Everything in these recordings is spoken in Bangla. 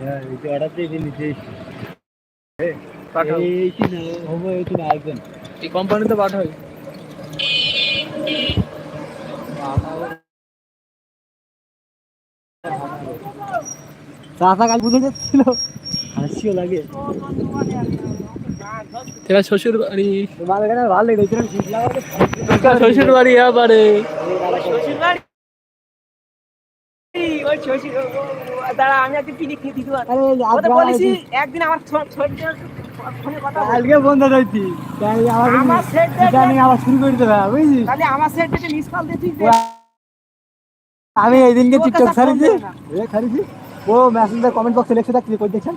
হ্যাঁ এই যে অর্ডার দিয়ে নিচে পাঠাও। এই কি না হবে এই তুমি আসবেন এই কোম্পানিতে চাষা কাল বুঝে যাচ্ছিল। হাসিও লাগে। তেরা শ্বশুর বাড়ি। ভালো লেগে গেছিল শীত শ্বশুর বাড়ি। দাঁড়া আমি একদিন পিকনিক খেয়ে দিতে আরে ওদের বলেছি একদিন আমার ছ- ফোনে কথা বল। বন্ধ রয়েছি আমার সেট আবার শুরু করে দেবে বুঝলি? তাহলে আমার সেট থেকে মিস কল আমি এই দিনকে টিকটক ছাড়িছি এ ছাড়িছি ও মেসেঞ্জার কমেন্ট বক্সে লিখে থাকছি কই দেখছেন।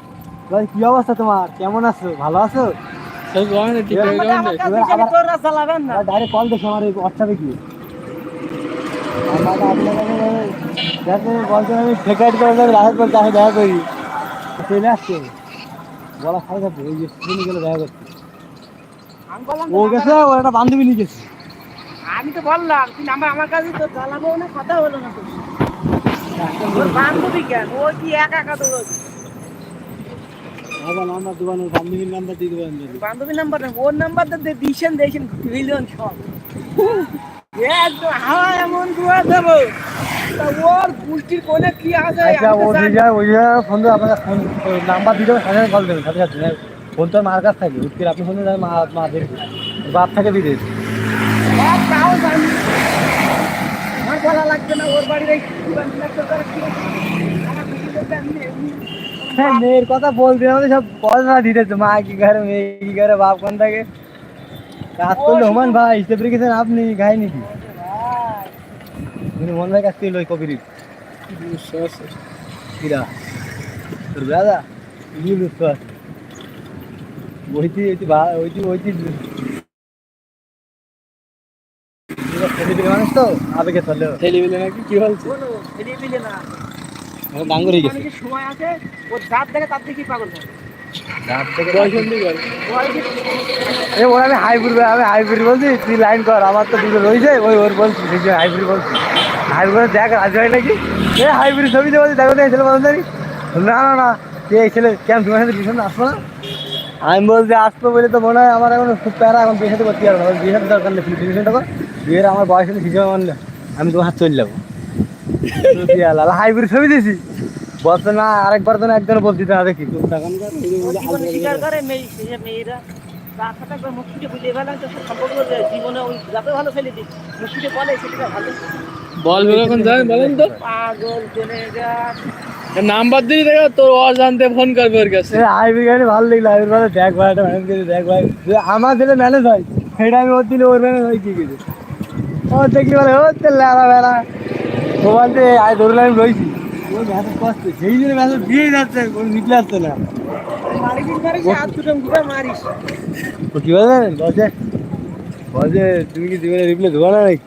ভাই কি অবস্থা তোমার? কেমন আছো? ভালো আছো? তোর রাস্তা লাগান না। ডাইরেক্ট কল দেখে আমার এই হোয়াটসঅ্যাপে কি। বলছেন আমি ফেকাইট করে দেবে রাহের পর তাকে দেখা করি চলে আসছে বলা খাই যাচ্ছে ওই যে শুনে গেলে দেখা করছে আমি বললাম ও তো গেছে ও একটা বান্ধবী নিয়ে গেছে। আমি তো বললাম তুই আমার কাছে তো না কথা হলো না তো ওর বান্ধবী কেন ও কি একা নাম্বার দেবেন বান্ধবীর নাম্বার দিয়ে দেবেন যদি। বান্ধবী নাম্বার। ওর নাম্বার তো দিয়েছেন দিয়েছেন। মিলিয়ন সব আছে? আচ্ছা নাম্বার সাথে কল দেবেন সাথে সাথে। ফোন তো মার কাছ থাকে আপনি ফোন মা মা বাপ থাকে বিদেশ হ্যাঁ মেয়ের কথা বলতে আমাদের সব পড়াশোনা দিতেছে। মা কি করে মেয়ে কি করে বাপ কোন থাকে? কাজ করলে হুমান ভাই হিসেবে রেখেছেন আপনি গাই নাকি ভাই, মন ভাই কাছ থেকে লই কবির। কিরা তোর দাদা বুঝতে ওইটি ওইটি ওইটি ওইটি মানুষ তো আবেগে চলে। ছেলেবেলে নাকি? কি বলছে? কোনো না। ডাঙ্গর হয়ে গেছে। সময় আছে ওর দাঁত দেখে তার দিকে পাগল হয়। থেকে এ ওর আমি হাইব্রিড আমি হাইব্রিড বলছি তুই লাইন কর আমার তো দুটো রয়েছে ওই ওর বলছি সেই হাইব্রিড বলছি। হাইব্রিড দেখ রাজি হয় নাকি? এ হাইব্রিড ছবি বলছি দেখো তো ছেলে বলতে না না না এই ছেলে কেন তোমার সাথে ভীষণ আসব না? আমি বলছি আসব বলে তো মনে হয় আমার এখন খুব প্যারা এখন বিয়ে সাথে করতে পারব না। বিয়ে সাথে দরকার নেই ফিলিপিন টাকা বিয়ের আমার বয়স হলে হিসেবে মানলে আমি তোমার হাত চলে যাব হাইব্রিড ছবি দিয়েছি বলতো না আরেকবার তো না একজন বলছি না দেখি। স্বীকার করে। মেয়েরা। নাম্বার দিয়ে দেখো তোর অজান্তে ফোন করবে ওর কাছে। গাড়ি ভালো লাগল ভালো দেখ ভাই একটা ম্যানেজ করে দেখ ভাই। আমার দিলে ম্যানেজ হয় সেটা আমি ওর দিলে ওর ম্যানেজ হয় কি কিছু ও দেখি বলে ও তেল বেলা আয় ধরলে আমি রয়েছি ও ম্যাসেজ করছে সেই জন্য ম্যাসেজ দিয়েই যাচ্ছে কোনো নিকলে আসছে না। কি বলে? জানেন? বলছে বলছে তুমি কি জীবনে রিপ্লে দেবো না নাকি?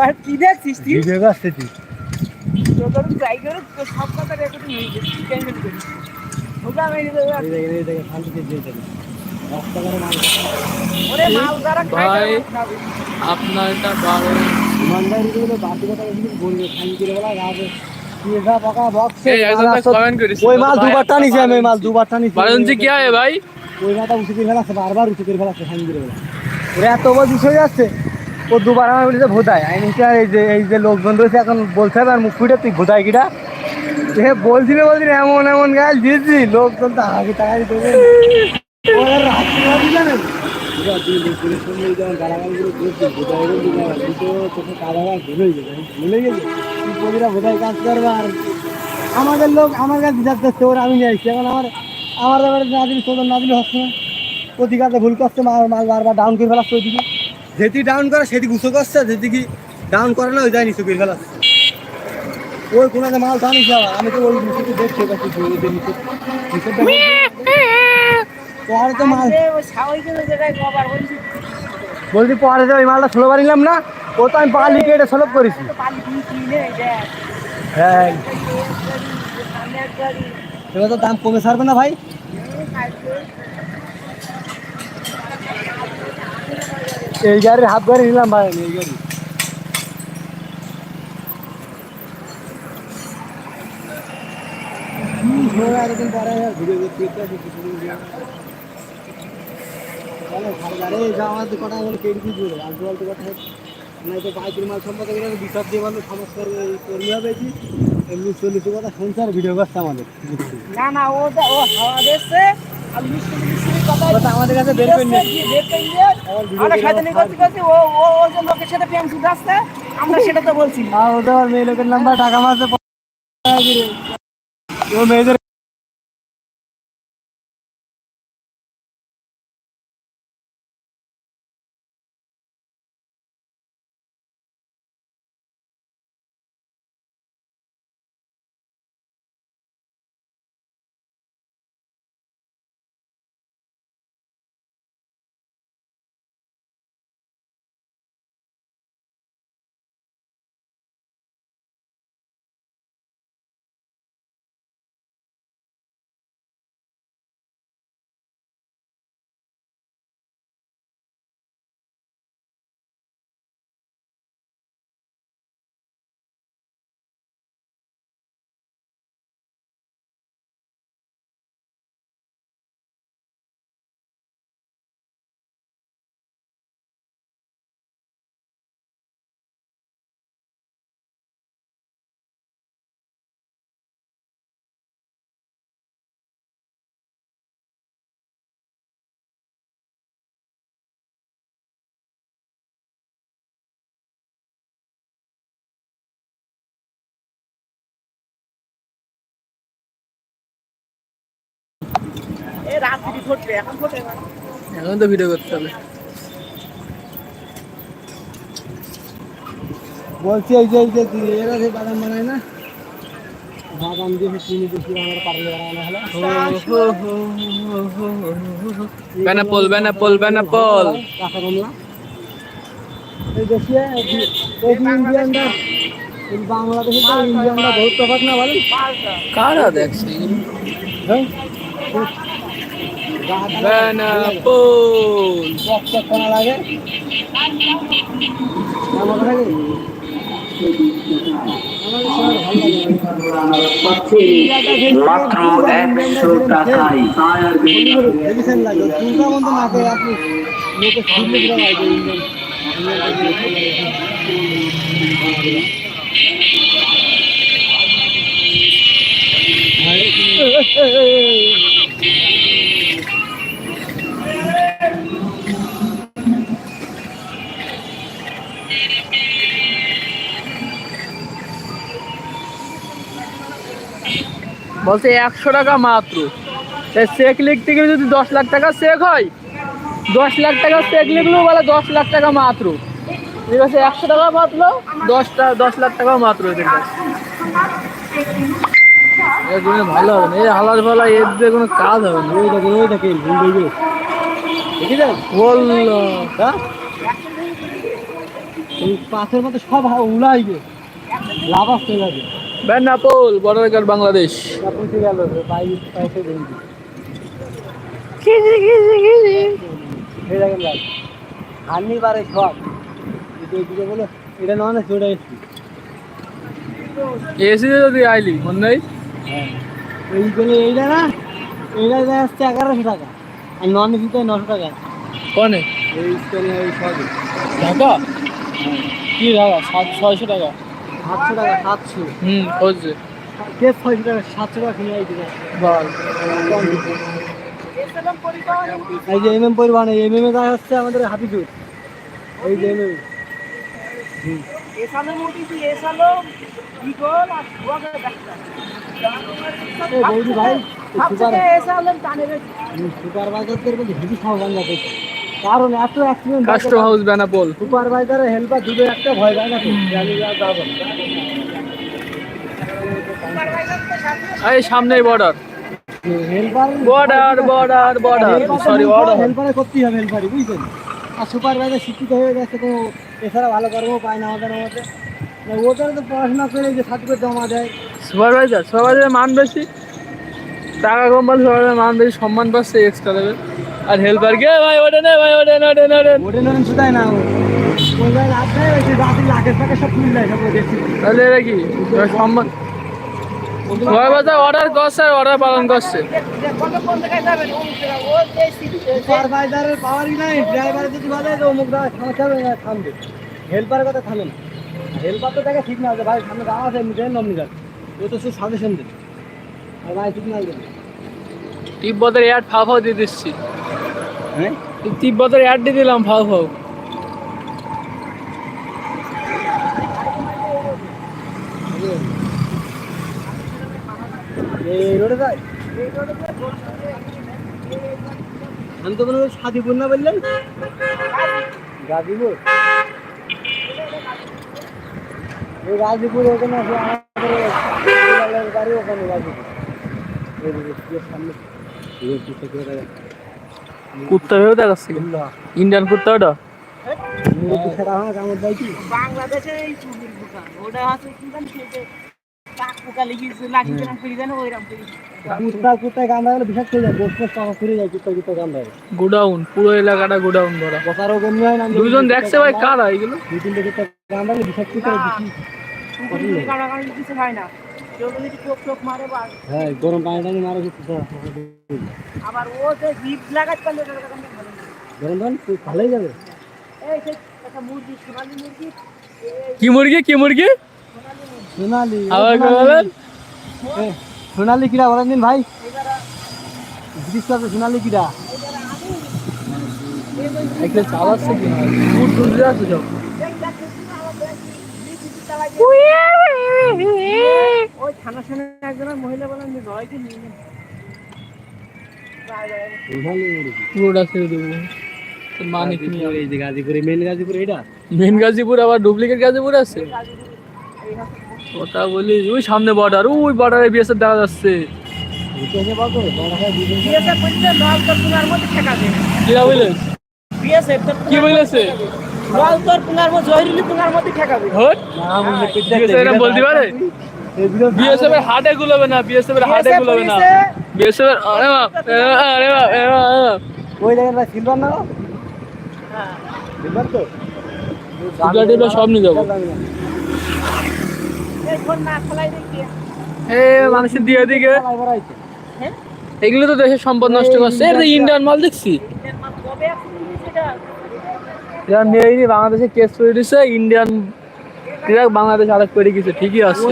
আর কি দেখছিস তুই? ভিডিও করছে তুই তোদের ট্রাই করে সব কথা রেকর্ড ওটা আমি শান্তিতে দিয়ে ভাই। বারো। ইমানদারি করে বলবে খালি করে বলা পিজা পাকা বক্স এই একজন কমেন্ট করিস ওই মাল দুবার টানিছি আমি মাল দুবার টানিছি বারণ কি হয় ভাই? ওই মালটা উঁচু করে ফেলাচ্ছে বারবার উঁচু করে ফেলাচ্ছে খালি করে ফেলা ওরা এত হয়ে যাচ্ছে ও দুবার আমার বলেছে ভোদায়। আমি বলছি, আর এই যে এই যে লোকজন রয়েছে এখন হবে আর মুখ ফুটে তুই ভোদায় কিটা সে বলছিল বলছিল এমন এমন গাছ দিয়েছি লোকজন তো আগে টাকা দিতে আমাদের লোক, আমার কাছে যাচ্ছে ওরা আমি আসছি এখন আমার আমার এবারে না দিলে তোদের না দিলে হচ্ছে না। ওদিকে ভুল করছে মাল মাল বারবার ডাউন করে ফেলাচ্ছে ওইদিকে। যেদিকে ডাউন করে, সেটি উঁচু করছে যেদিকে ডাউন করে না, ওই যায় নিচু করে ফেলাচ্ছে। ওই কোনো মাল টানিস আমি তো ওই দেখছি ওটা পরে তো মাল বলছি। পরে যে ওই মালটা ষোলো বার নিলাম না ও তো আমি পা লিখে এটা সলভ করেছি। তো হ্যাঁ। এবার তো দাম কমে সারবে না ভাই। এই। গাড়ির হাফ গাড়ি নিলাম ভাই আমি এই গাড়ি। সময় এতদিন পরে ভিডিও করতে করতে আসি কিছু দিন দিয়ে। চলো ভালো গাড়ি যা আমাদের কথা বলে কেটে দিয়ে আলতু আলতু কথা নাই তো বাইকের মাল সম্পর্কে গেলে বিচার দিয়ে বলল সমাজ কর্মী কর্মী হবে কি এমনি চল্লিশ কথা শুনছে আর ভিডিও করছে আমাদের না ও হাওয়া দিচ্ছে কথা আমাদের কাছে বের করে নিয়ে ও ও লোকের সাথে প্রেম শুধাচ্ছে আমরা সেটা তো বলছি। আর মেয়ে লোকের নাম্বার টাকা মারছে ও মেয়েদের এখন তো ভিডিও করতে হবে। বলছি এই যে এই যে এরা যে বাদাম বানায় না? বাদাম দিয়ে চিনি বেশি আমরা পারলে বানানো হলো বেনাপোল বেনাপোল বেনাপোল কাঁচা কমলা এই দেশে এই ইন্ডিয়ানরা এই বাংলাদেশে তো ইন্ডিয়ানরা বহুত তফাৎ না বলেন? কারা দেখছে? হ্যাঁ? বেনাপোল লাগে মাত্র একশো টাকায় টায়ার বলছে একশো টাকা মাত্র। চেক লিখতে গেলে যদি দশ লাখ টাকা চেক হয়, দশ লাখ টাকা চেক লিখলেও বলে দশ লাখ টাকা মাত্র। একশো টাকা মাত্র দশটা দশ লাখ টাকা মাত্র ভালো হবে না। এই হালার ফালা এর দিয়ে কোনো কাজ হবে না। ওই দেখেন ওই দেখেন ভুল হ্যাঁ? সব লাভ আসতে যাবে বেনাপোল বর্ডার বাংলাদেশ। পৌঁছে গেল সব। এটা এদিকে বলো এটা নয় না চলে এসছি। এসি যদি আইলি মনে নেই? হ্যাঁ। এইটা না এইটা যাচ্ছে এগারোশো টাকা। আর নন এসিতে নশো টাকা। কনে? ঢাকা? কি ঢাকা? সাত ছয়শো টাকা। সাতশো টাকা সাতশো। হুম হচ্ছে। কে ছয়শো টাকা সাতশো টাকা কিনে আইতে বল। এই যে এম এম পরিবহন এই এম এম এ দেখা যাচ্ছে আমাদের হাফিজুর এই যে এম এম এসালো মোটিছি এসালো ইগল আর বৌদি ভাই সুপার সবথেকে এসালো টানে রেখে সুপারভাইজারদের মধ্যে হেভি সাবধান যাবে কারণ এত অ্যাক্সিডেন্ট কাস্টম হাউস বেনাপোল সুপারভাইজারের হেল্পার দুটো একটা ভয় পায় না তো জানি যাব এই সামনেই border helper border border border sorry border হেল্পারে করতেই হবে বুঝছেন? আর সুপারভাইজার শিক্ষিত হয়ে গেছে তো এছাড়া ভালো কর্ম পায় না আমাদের মধ্যে। ওদের তো পড়াশোনা করে যে সার্টিফিকেট জমা দেয় সুপারভাইজার সুপারভাইজার মান বেশি টাকা কম বলে সুপারভাইজার মান বেশি সম্মান পাচ্ছে এক্সট্রা লেভেল আর হেল্পার কে ভাই ওটা নে ভাই ওটা ওটা ওটা ওটা নেন শুধায় না তাহলে এরা কি সম্মান বাজার অর্ডার করছে অর্ডার পালন করছে সুপারভাইজারের পাওয়ারই নাই যদি অমুক সমস্যা হবে না থামবে হেল্পারের কথা থামে না হেল্পার তো দেখে ঠিক না যে ভাই সামনে দাঁড়া আছে ও তো শুধু সাজেশন দেবে আর ভাই সিগনাল দেবে তিব্বতের অ্যাড ফাও ফাও দিয়ে দিচ্ছি। হ্যাঁ? তিব্বতের অ্যাড দিয়ে দিলাম ফাও ফাও এই রোডে যাই। আমি তো সাদিপুর না বললেন? গাজীপুর। এই গাজীপুর ওখানে ওখানে কুত্তা ভেবে দেখাচ্ছে ইন্ডিয়ান কুত্তা ওটা? বাংলাদেশে হয়ে গোডাউন পুরো এলাকাটা গোডাউন ভরা। হয় দুজন দেখছে ভাই কারা এগুলো? হয় গরম পানি টানি মারা আবার ও যে জিপ লাগাতে পারলে। গরম পানি ভালোই যাবে? কি মুরগি কি মুরগি? সোনালি আবার বলেন? সোনালি কিরা বলেন দিন ভাই। সোনালি কিরা। একটা চালাচ্ছে কি? আছে সব। ওই থানার সামনে একজনের মহিলা বলেন যে জয়কে নিয়ে নেন। পুরোটা ছেড়ে দেবো মানে কি এই যে গাজীপুরে মেন গাজীপুর এটা মেন গাজীপুর আবার ডুপ্লিকেট গাজীপুর আছে কথা বলি ওই সামনে বর্ডার ওই বর্ডারে বিএসএফ দেখা যাচ্ছে বিএসএফ বলছে নল তোর পুনার মধ্যে ঠেকাবে কিরা বলে বিএসএফ তোর কি বলেছে নল তোর পুনার মধ্যে জহিরুলি পুনার মধ্যে ঠেকাবে। হট না বললে পিঠটা BSF এরা বলতে পারে? বিএসএফ এর হাটে গুলোবে না বিএসএফ এর হাটে BSF না। বিএসএফ এর আরে আরে বাপ আরে বাপ, আরে বাপ। ওই জায়গাটা সিলভার না? হ্যাঁ, সিলভার তো সিলভার সব নিয়ে যাব। মানুষের দিয়ে দিকে। হ্যাঁ এগুলো তো দেশের সম্পদ নষ্ট করছে। ইন্ডিয়ান মাল দেখছি। এরা নেয়নি বাংলাদেশে কেস করে দিছে ইন্ডিয়ান এরা বাংলাদেশ আরেক করে গেছে ঠিকই আছে।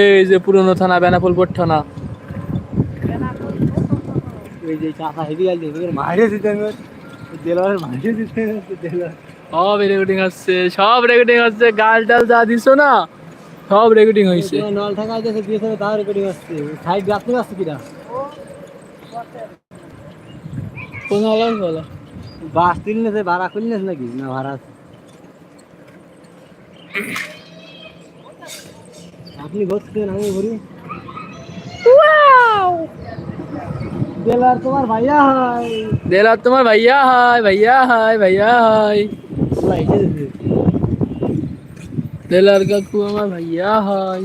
এই যে পুরনো থানা বেনাফুলপুর থানা। সব রেকর্ডিং হচ্ছে সব রেকর্ডিং হচ্ছে গাল টাল যা দিছো না সব রেকর্ডিং হয়েছে নল থাকা আছে তার রেকর্ডিং আসছে। সাইড রাখতে আসছে কিনা? কোন আলাদা বলা? বাস তুলনেছে ভাড়া খুলনেছে নাকি? না ভাড়া আছে। আপনি বসছেন আমি ঘুরি দেলার তোমার ভাইয়া হয়। দেলা তোমার ভাইয়া হাই ভাইয়া হাই ভাইয়া হাই দেলার কাকু আমার ভাইয়া হাই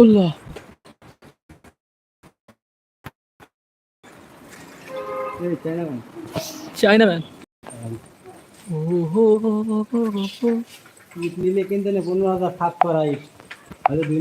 উল্লাহ। এই চাইনা ভাই চাইনা ম্যান ও হো হো হো হো হো নিলে কিনতে পনেরো হাজার সাত করাই হয়তো দুই